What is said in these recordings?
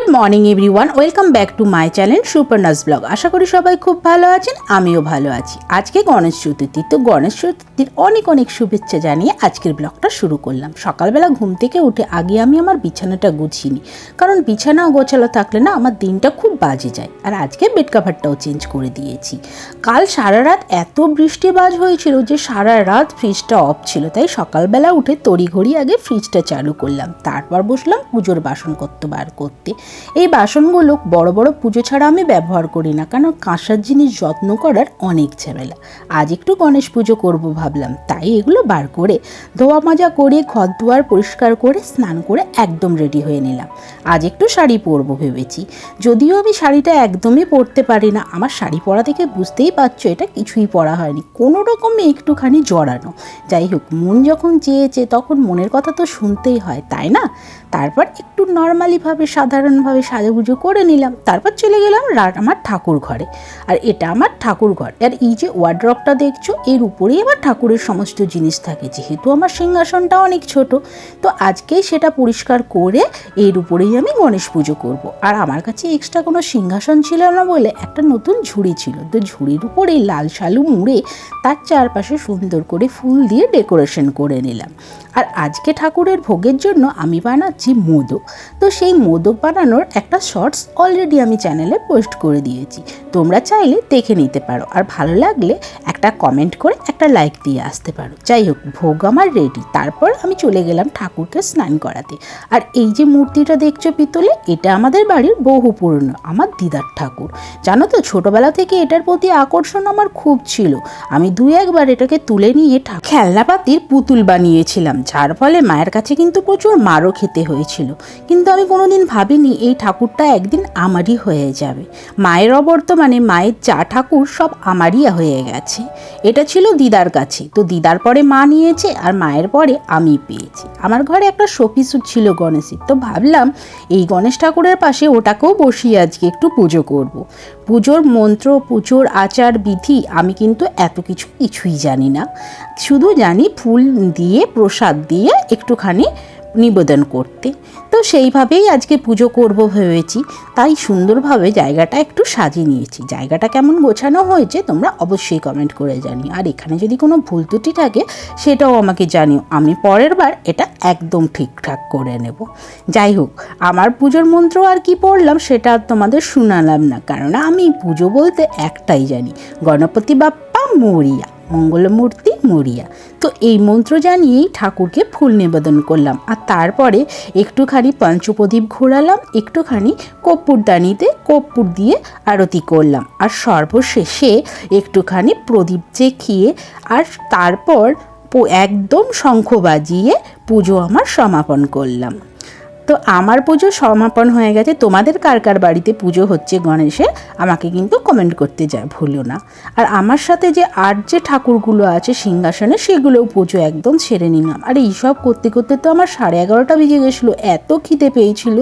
Good morning everyone welcome back to my channel Suparna's vlog আশা করি সবাই খুব ভালো আছেন, আমিও ভালো আছি। আজকে গণেশ চতুর্থী, তো গণেশ চতুর্থীর অনেক অনেক শুভেচ্ছা জানিয়ে আজকের ব্লগটা শুরু করলাম। সকালবেলা ঘুম থেকে উঠে আগে আমি আমার বিছানাটা গুছিয়ে নিই, কারণ বিছানা গোছালো থাকলে না আমার দিনটা খুব বাজে যায়। আর আজকে বেড কাভারটাও চেঞ্জ করে দিয়েছি। কাল সারা রাত এত বৃষ্টি বাজ হয়েছিল যে সারা রাত ফ্রিজটা অফ ছিল, তাই সকালবেলা উঠে তড়িঘড়ি আগে ফ্রিজটা চালু করলাম। তারপর বসলাম পুজোর বাসনপত্র বার করতে। এই বাসনগুলো বড় বড় পুজো ছাড়া আমি ব্যবহার করি না, কারণ কাঁসার জিনিস যত্ন করার অনেক ঝামেলা। আজ একটু গণেশ পুজো করব ভাবলাম, তাই এগুলো বার করে ধোয়া মাজা করে, ঘর দুয়ার পরিষ্কার করে, স্নান করে একদম রেডি হয়ে নিলাম। আজ একটু শাড়ি পরবো ভেবেছি, যদিও আমি শাড়িটা একদমই পরতে পারি না। আমার শাড়ি পরা থেকে বুঝতেই পারছ, এটা কিছুই পরা হয়নি। কোনো রকমে একটুখানি জড়ানো। যাই হোক, মন যখন চেয়েছে তখন মনের কথা তো শুনতেই হয়, তাই না? তারপর একটু নর্মালিভাবে সাধারণভাবে সাজুগুজো করে নিলাম। তারপর চলে গেলাম আমার ঠাকুর ঘরে। আর এটা আমার ঠাকুর ঘর। আর এই যে ওয়ার্ড্রপটা দেখছ, এর উপরেই আমার ঠাকুরের সমস্ত জিনিস থাকে। যেহেতু আমার সিংহাসনটা অনেক ছোট, তো আজকেই সেটা পরিষ্কার করে এর উপরেই আমি গণেশ পুজো করব। আর আমার কাছে এক্সট্রা কোনো সিংহাসন ছিল না বলে একটা নতুন ঝুড়ি ছিল। তো ঝুড়ির উপরে লাল শালু মুড়ে তার চারপাশে সুন্দর করে ফুল দিয়ে ডেকোরেশন করে নিলাম। আর আজকে ঠাকুরের ভোগের জন্য আমি বানাচ্ছি মোদক। তো সেই মোদক বানানোর একটা শর্টস অলরেডি আমি চ্যানেলে পোস্ট করে দিয়েছি। তোমরা চাইলে দেখে নিতে পারো। আর ভালো লাগলে একটা কমেন্ট করে একটা লাইক দিয়ে আসতে পারো। যাই হোক, ভোগ আমার রেডি তারপর আমি চলে গেলাম ঠাকুরকে স্নান করাতে। আর এই যে মূর্তিটা দেখছ পিতলে, এটা আমাদের বাড়ির বহু পুরনো, আমার দিদার ঠাকুর। জানো তো, ছোটোবেলা থেকে এটার প্রতি আকর্ষণ আমার খুব ছিল। আমি দু একবার এটাকে তুলে নিয়ে খেলনাপাতির পুতুল বানিয়েছিলাম, যার ফলে মায়ের কাছে কিন্তু প্রচুর মারও খেতে হয়েছিল। কিন্তু আমি কোনোদিন ভাবিনি এই ঠাকুরটা একদিন আমারই হয়ে যাবে। মায়ের অবর্তমানে মায়ের চা ঠাকুর সব আমারই হয়ে গেছে। এটা ছিল দিদার কাছে। তো দিদার পরে মা নিয়েছে আর মায়ের পরে আমি পেয়েছি। আমার ঘরে একটা শোপিসুট ছিল গণেশের। তো ভাবলাম এই গণেশ ঠাকুরের পাশে ওটাকেও বসিয়ে আজকে একটু পুজো করব। পুজোর মন্ত্র, পুজোর আচার, বিধি আমি কিন্তু এত কিছু কিছুই জানি না। শুধু জানি ফুল দিয়ে, প্রসাদ দিয়ে একটুখানি নিবেদন করতে। তো সেইভাবেই আজকে পুজো করব ভেবেছি। তাই সুন্দরভাবে জায়গাটা একটু সাজিয়ে নিয়েছি। জায়গাটা কেমন গোছানো হয়েছে তোমরা অবশ্যই কমেন্ট করে জানিও। আর এখানে যদি কোনো ভুল ত্রুটি থাকে, সেটাও আমাকে জানিও। আমি পরের বার এটা একদম ঠিকঠাক করে নেব। যাই হোক, আমার পুজোর মন্ত্র আর কি পড়লাম সেটা আর তোমাদের শোনালাম না। কারণ আমি পুজো বলতে একটাই জানি। গণপতি বাপ্পা মরিয়া। মঙ্গলমূর্তি মরিয়া। তো এই মন্ত্র জানিয়েই ঠাকুরকে ফুল নিবেদন করলাম। আর তারপরে একটুখানি পঞ্চপ্রদীপ ঘোরালাম, একটুখানি কর্পূরদানিতে কর্পূর দিয়ে আরতি করলাম। আর সর্বশেষে একটুখানি প্রদীপ চেখিয়ে আর তারপর একদম শঙ্খ বাজিয়ে পুজো আমার সমাপন করলাম। তো আমার পুজো সমাপন হয়ে গেছে। তোমাদের কার কার বাড়িতে পুজো হচ্ছে গণেশে? আমাকে কিন্তু কমেন্ট করতে যায় ভুলো না। আর আমার সাথে যে আর যে ঠাকুরগুলো আছে সিংহাসনে সেগুলোও পুজো একদম সেরে নিলাম। আর এইসব করতে করতে তো আমার সাড়ে এগারোটা বেজে গেছিল। এত খিদে পেয়েছিল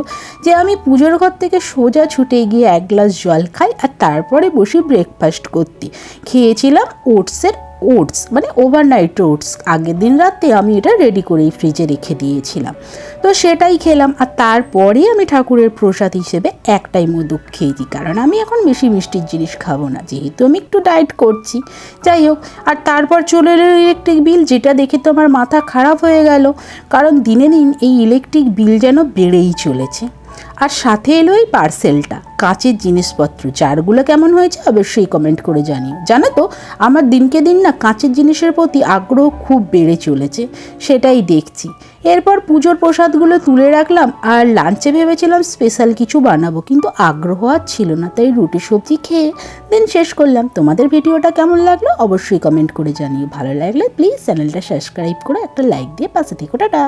যে আমি পুজোর ঘর থেকে সোজা ছুটে গিয়ে এক গ্লাস জল খাই আর তারপরে বসি ব্রেকফাস্ট করতে। খেয়েছিলাম ওটসের ওটস মানে ওভারনাইট ওটস আগের দিন রাতে আমি এটা রেডি করেই ফ্রিজে রেখে দিয়েছিলাম। তো সেটাই খেলাম, আর তারপরে আমি ঠাকুরের প্রসাদ হিসেবে একটাই মোদক খেয়েছি, কারণ আমি এখন বেশি মিষ্টির জিনিস খাব না, যেহেতু আমি একটু ডায়েট করছি। যাই হোক, আর তারপর চলে এলো ইলেকট্রিক বিল যেটা দেখে তো আমার মাথা খারাপ হয়ে গেল, কারণ দিনে দিন এই ইলেকট্রিক বিল যেন বেড়েই চলেছে। আর সাথে এলো এই পার্সেলটা। কাঁচের জিনিসপত্র, চারগুলো কেমন হয়েছে অবশ্যই কমেন্ট করে জানিও। জানো তো, আমার দিনকে দিন না কাঁচের জিনিসের প্রতি আগ্রহ খুব বেড়ে চলেছে, সেটাই দেখছি। এরপর পুজোর প্রসাদগুলো তুলে রাখলাম আর লাঞ্চে ভেবেছিলাম স্পেশাল কিছু বানাবো, কিন্তু আগ্রহ আর ছিল না, তাই রুটি সবজি খেয়ে দিন শেষ করলাম। তোমাদের ভিডিওটা কেমন লাগল অবশ্যই কমেন্ট করে জানিও। ভালো লাগলে প্লিজ চ্যানেলটা সাবস্ক্রাইব করে একটা লাইক দিয়ে পাশে থেকে। টাটা!